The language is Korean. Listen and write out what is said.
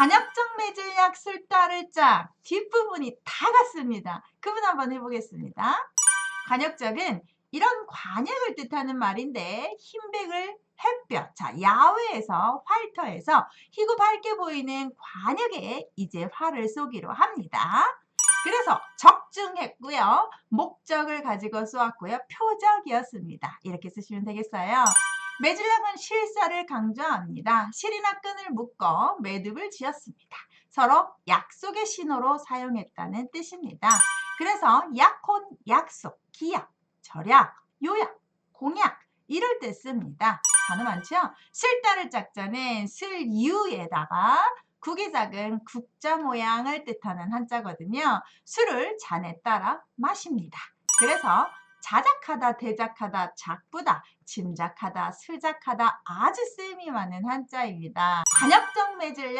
관역적 매질약 술따를 짝 뒷부분이 다 같습니다. 그분 한번 해보겠습니다. 관역적은 이런 관역을 뜻하는 말인데 흰백을 햇볕, 자 야외에서 활터에서 희고 밝게 보이는 관역에 이제 활을 쏘기로 합니다. 그래서 적중했고요. 목적을 가지고 쏘았고요. 표적이었습니다. 이렇게 쓰시면 되겠어요. 매질락은 실사를 강조합니다. 실이나 끈을 묶어 매듭을 지었습니다. 서로 약속의 신호로 사용했다는 뜻입니다. 그래서 약혼, 약속, 기약, 절약, 요약, 공약 이럴 때 씁니다. 단어 많죠? 슬따를 짝자는 슬유에다가 국이 작은 국자 모양을 뜻하는 한자거든요. 술을 잔에 따라 마십니다. 그래서 자작하다, 대작하다, 작부다, 짐작하다, 슬작하다 아주 쓰임이 많은 한자입니다. 관역적 매질